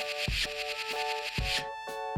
Thank you.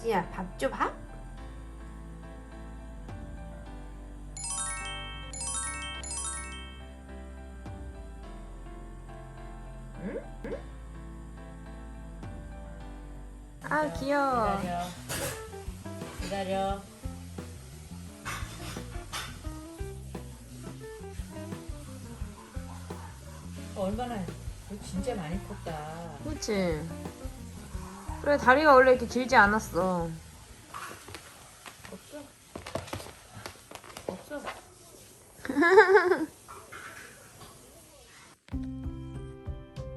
지야 밥줘 밥? 응? 응? 아 귀여워 기다려. 기다려. 어, 얼마나 너 진짜 많이 컸다. 그치 그래 다리가 원래 이렇게 길지 않았어 없어? 없어?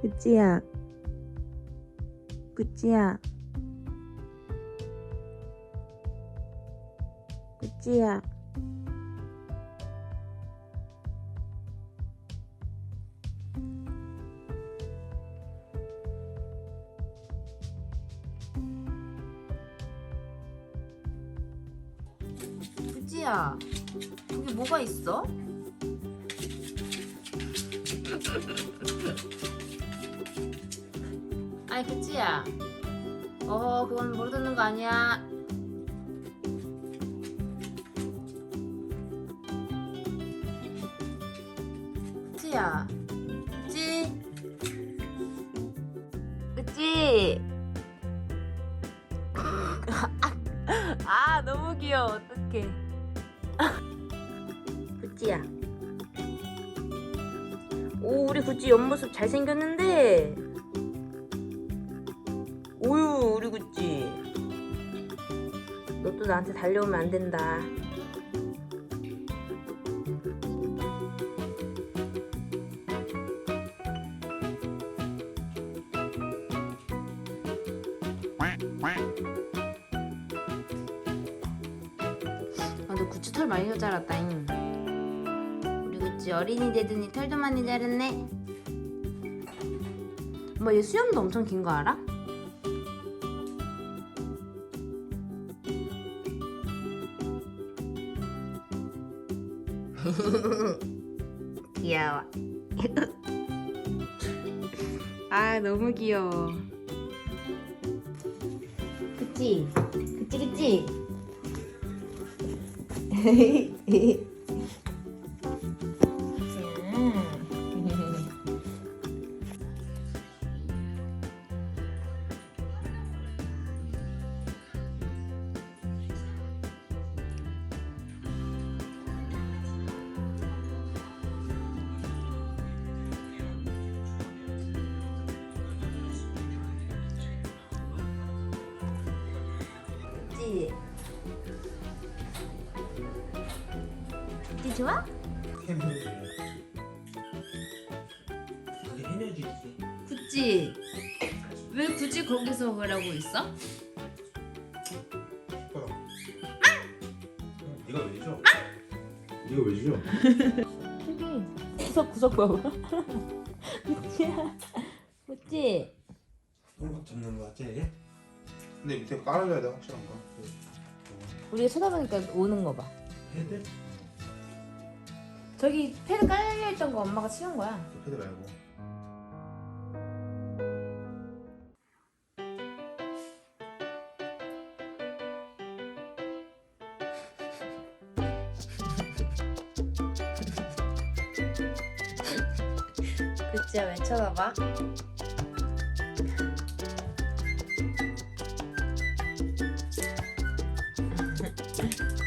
구찌야 구찌야 구찌야 구찌야 여기 뭐가 있어? 아이 그치야. 어 그건 물 듣는 거 아니야? 그치야. 그치? 그치? 아 너무 귀여워. 어떡해 그치야. 오 우리 구찌 옆모습 잘생겼는데. 오유 우리 구찌. 너 또 나한테 달려오면 안 된다. 아너 구찌 털 많이 자랐다잉 구찌 어린이 되더니 털도 많이 자랐네 엄마 얘 수염도 엄청 긴 거 알아? 귀여워. 아 너무 귀여워. 그치 그치? 그치? 그치 좋아? 해녀지. 그치? 왜 굳이 거기서 그러고 있어? 네가 왜죠? 네가 왜죠? 저기 구석구석 봐봐. 그치야? 그치? 손목 잡는 거 같지? 근데 밑에 깔아줘야 돼 확실한 거. 우리가 쳐다보니까 오는 거 봐. 헤드? 저기 패드 깔려있던 거 엄마가 치운 거야 패드 말고 그치야 왜 쳐다봐?